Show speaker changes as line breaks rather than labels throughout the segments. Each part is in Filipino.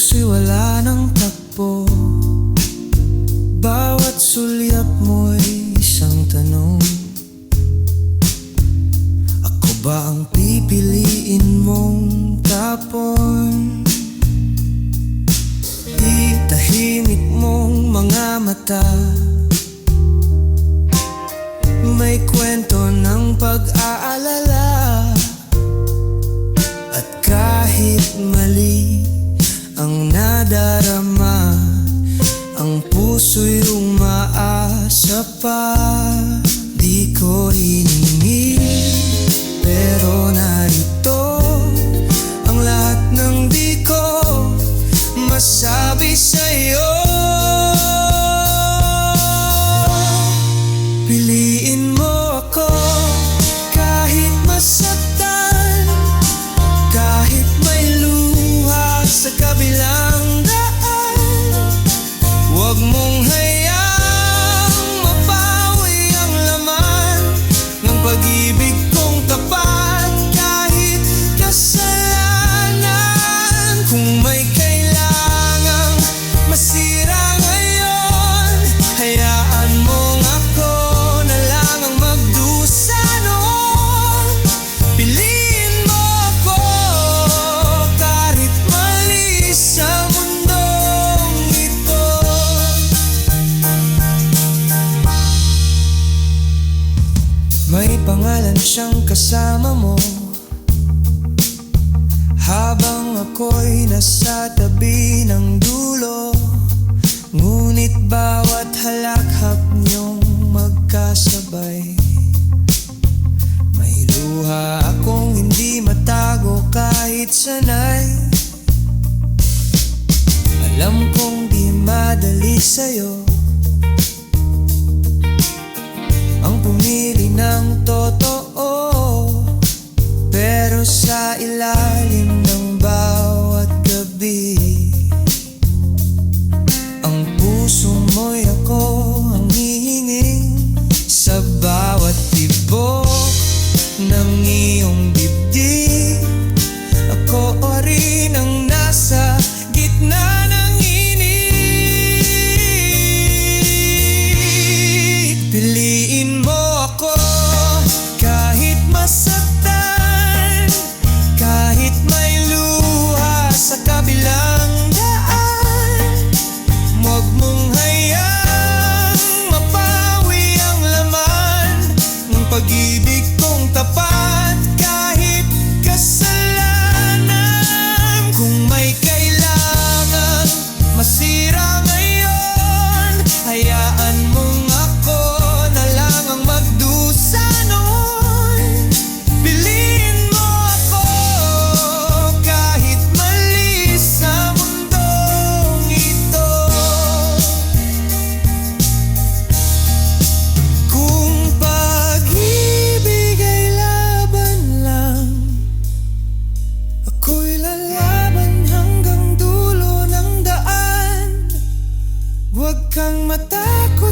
puso'y wala ng takbo. Bawat sulyap mo'y isang tanong. Ako ba ang pipiliin mong tapon? Itahimik mong mga mata. May kwento ng pag-asa ako'y nasa tabi ng dulo. Ngunit bawat halakhak niyong magkasabay. May luha akong hindi matago kahit sanay. Alam kong di madali sa'yo.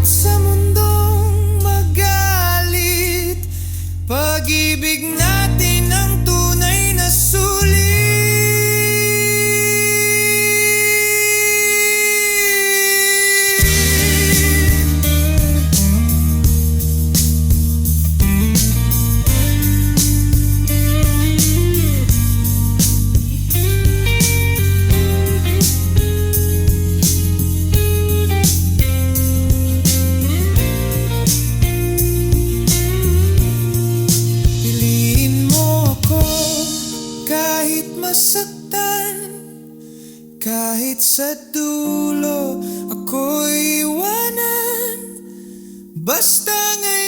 Sa mundong magalit. Pag-ibig masaktan. Kahit sa dulo ako'y iwanan. Basta ngayon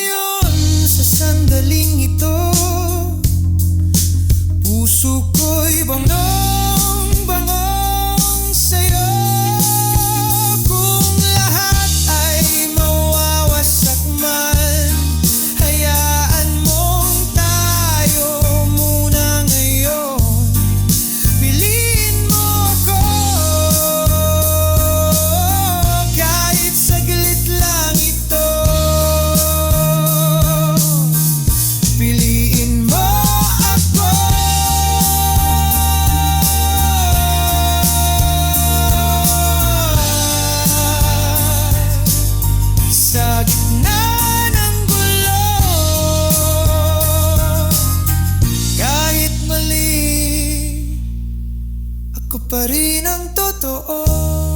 pa rin ang totoo.